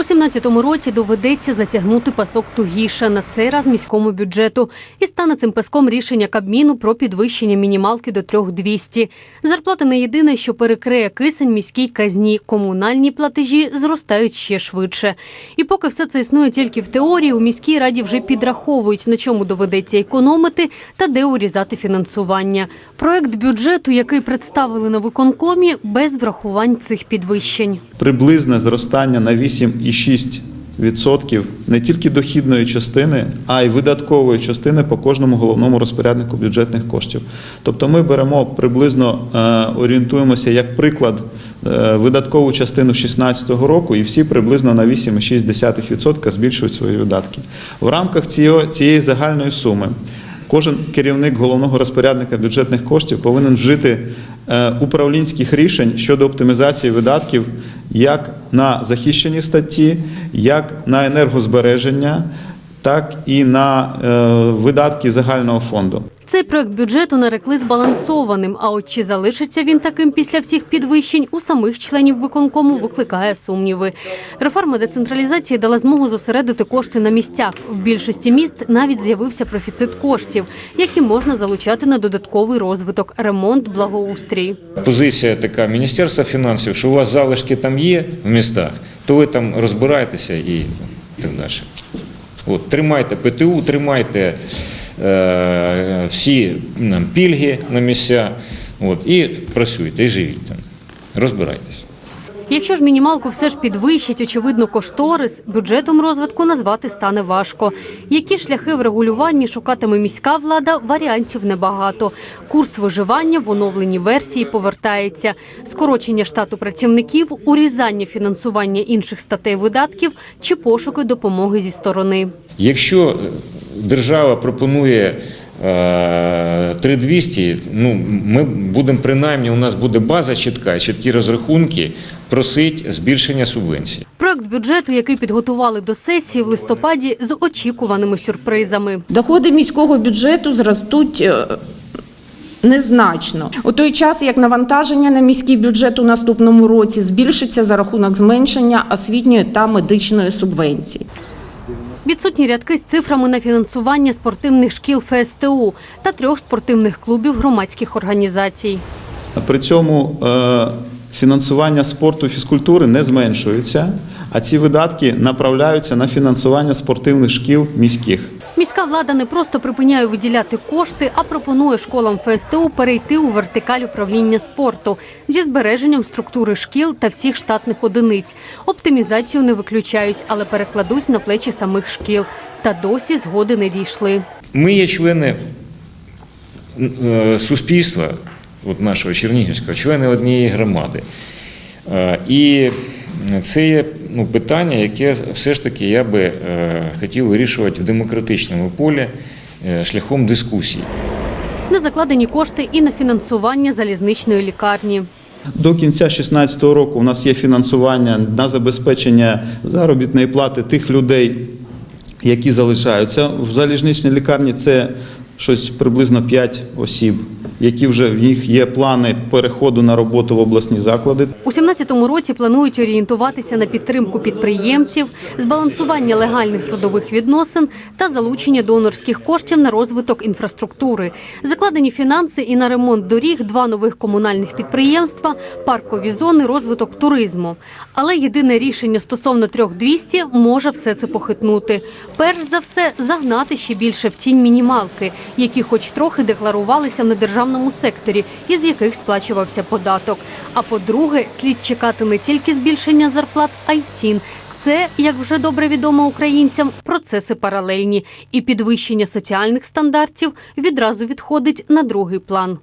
У 17-му році доведеться затягнути пасок тугіше на цей раз міському бюджету. І стане цим паском рішення Кабміну про підвищення мінімалки до 3200. Зарплата не єдине, що перекриє кисень міській казні. Комунальні платежі зростають ще швидше. І поки все це існує тільки в теорії, у міській раді вже підраховують, на чому доведеться економити та де урізати фінансування. Проект бюджету, який представили на виконкомі, без врахувань цих підвищень. Приблизне зростання на 8,6% не тільки дохідної частини, а й видаткової частини по кожному головному розпоряднику бюджетних коштів. Тобто ми беремо приблизно е, орієнтуємося як приклад е, видаткову частину 2016 року, і всі приблизно на 8,6% збільшують свої видатки. В рамках цієї, загальної суми. Кожен керівник головного розпорядника бюджетних коштів повинен вжити е, управлінських рішень щодо оптимізації видатків як на захищені статті, як на енергозбереження, так і на е, видатки загального фонду. Цей проект бюджету нарекли збалансованим. А от чи залишиться він таким після всіх підвищень у самих членів виконкому викликає сумніви. Реформа децентралізації дала змогу зосередити кошти на місцях. В більшості міст навіть з'явився профіцит коштів, які можна залучати на додатковий розвиток, ремонт, благоустрій. Позиція така Міністерства фінансів, що у вас залишки там є в містах, то ви там розбирайтеся і так далі. От, тримайте ПТУ, тримайте е, всі нам, пільги на місця, от, і працюйте, і живіть там. Розбирайтеся. Якщо ж мінімалку все ж підвищить, очевидно, кошторис, бюджетом розвитку назвати стане важко. Які шляхи врегулювання шукатиме міська влада, варіантів небагато. Курс виживання в оновленій версії повертається. Скорочення штату працівників, урізання фінансування інших статей видатків чи пошуки допомоги зі сторони. Якщо держава пропонує 3200, ну, ми будемо принаймні, у нас буде база чітка, чіткі розрахунки, просить збільшення субвенцій. Проект бюджету, який підготували до сесії в листопаді, з очікуваними сюрпризами. Доходи міського бюджету зростуть е, незначно. У той час, як навантаження на міський бюджет у наступному році збільшиться за рахунок зменшення освітньої та медичної субвенцій. Відсутні рядки з цифрами на фінансування спортивних шкіл ФСТУ та трьох спортивних клубів громадських організацій. При цьому е, фінансування спорту і фізкультури не зменшується, а ці видатки направляються на фінансування спортивних шкіл міських. Міська влада не просто припиняє виділяти кошти, а пропонує школам ФСТУ перейти у вертикаль управління спорту зі збереженням структури шкіл та всіх штатних одиниць. Оптимізацію не виключають, але перекладуть на плечі самих шкіл. Та досі згоди не дійшли. Ми є члени е, суспільства, от нашого Чернігівського, члени однієї громади. Е, І це є ну, питання, яке все ж таки я би е, хотів вирішувати в демократичному полі е, шляхом дискусії. Не закладені кошти і на фінансування залізничної лікарні. До кінця 2016 року у нас є фінансування на забезпечення заробітної плати тих людей, які залишаються в залізничній лікарні. Це щось приблизно 5 осіб, які вже в них є плани переходу на роботу в обласні заклади. У 17-му році планують орієнтуватися на підтримку підприємців, збалансування легальних трудових відносин та залучення донорських коштів на розвиток інфраструктури. Закладені фінанси і на ремонт доріг, два нових комунальних підприємства, паркові зони, розвиток туризму. Але єдине рішення стосовно 3200 може все це похитнути. Перш за все, загнати ще більше в тінь мінімалки, які хоч трохи декларувалися в недержавному секторі, із яких сплачувався податок. А по-друге, слід чекати не тільки збільшення зарплат, а й цін. Це, як вже добре відомо українцям, процеси паралельні, і підвищення соціальних стандартів відразу відходить на другий план.